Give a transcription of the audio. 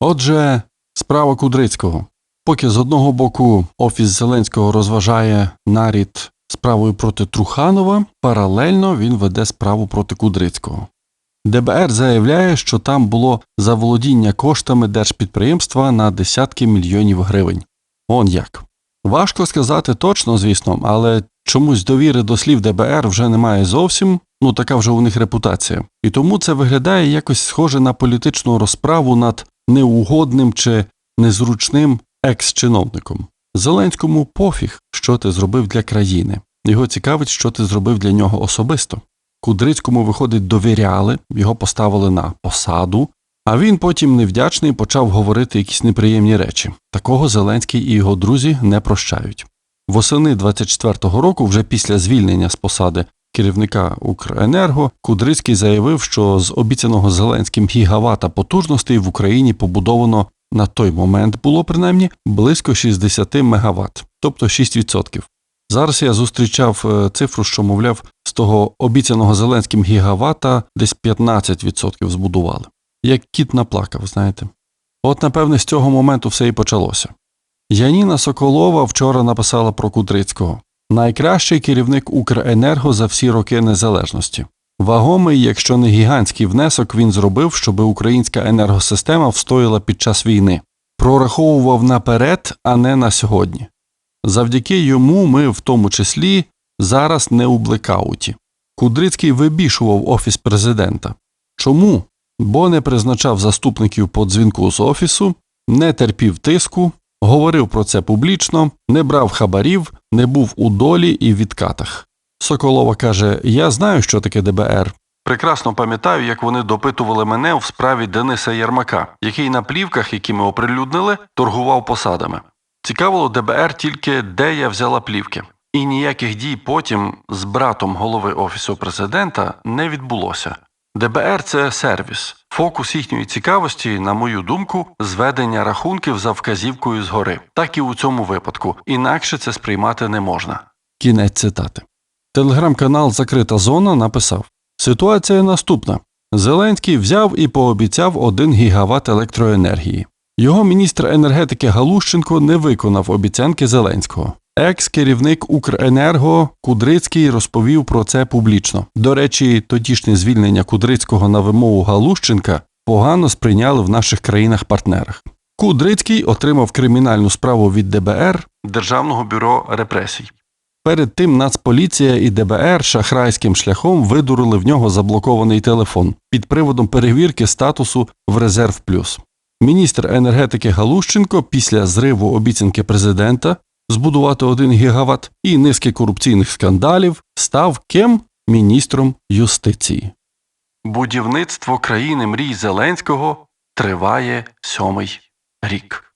Отже, справа Кудрицького. Поки з одного боку офіс Зеленського розважає нарід справою проти Труханова, паралельно він веде справу проти Кудрицького. ДБР заявляє, що там було заволодіння коштами держпідприємства на десятки мільйонів гривень. Он як. Важко сказати точно, звісно, але чомусь довіри до слів ДБР вже немає зовсім, ну така вже у них репутація. І тому це виглядає якось схоже на політичну розправу над неугодним чи незручним екс-чиновником. Зеленському пофіг, що ти зробив для країни. Його цікавить, що ти зробив для нього особисто. Кудрицькому, виходить, довіряли, його поставили на посаду, а він потім невдячний почав говорити якісь неприємні речі. Такого Зеленський і його друзі не прощають. Восени 24-го року, вже після звільнення з посади керівника Укренерго, Кудрицький заявив, що з обіцяного Зеленським гігавата потужностей в Україні побудовано на той момент було принаймні близько 60 мегаватт, тобто 6%. Зараз я зустрічав е, цифру, що, мовляв, з того обіцяного Зеленським гігавата десь 15% збудували. Як кіт наплакав, знаєте. От, напевне, з цього моменту все і почалося. Яніна Соколова вчора написала про Кудрицького найкращий керівник Укренерго за всі роки незалежності. Вагомий, якщо не гігантський внесок, він зробив, щоб українська енергосистема встояла під час війни, прораховував наперед, а не на сьогодні. Завдяки йому ми, в тому числі, зараз не у блекауті. Кудрицький вибішував офіс президента. Чому? Бо не призначав заступників по дзвінку з офісу, не терпів тиску, говорив про це публічно, не брав хабарів, не був у долі і відкатах. Соколова каже: Я знаю, що таке ДБР. Прекрасно пам'ятаю, як вони допитували мене в справі Дениса Єрмака, який на плівках, які ми оприлюднили, торгував посадами. Цікавило ДБР тільки, де я взяла плівки. І ніяких дій потім з братом голови офісу президента не відбулося. ДБР це сервіс. Фокус їхньої цікавості, на мою думку, зведення рахунків за вказівкою згори. Так і у цьому випадку. Інакше це сприймати не можна. Кінець цитати. Телеграм-канал Закрита зона написав: Ситуація наступна. Зеленський взяв і пообіцяв 1 гігават електроенергії. Його міністр енергетики Галущенко не виконав обіцянки Зеленського. Екс-керівник Укренерго Кудрицький розповів про це публічно. До речі, тодішнє звільнення Кудрицького на вимогу Галущенка погано сприйняли в наших країнах-партнерах. Кудрицький отримав кримінальну справу від ДБР Державного бюро репресій. Перед тим Нацполіція і ДБР шахрайським шляхом видурили в нього заблокований телефон під приводом перевірки статусу в резерв. Міністр енергетики Галущенко після зриву обіцянки президента збудувати один гігават і низки корупційних скандалів став ким міністром юстиції. Будівництво країни мрій Зеленського триває сьомий рік.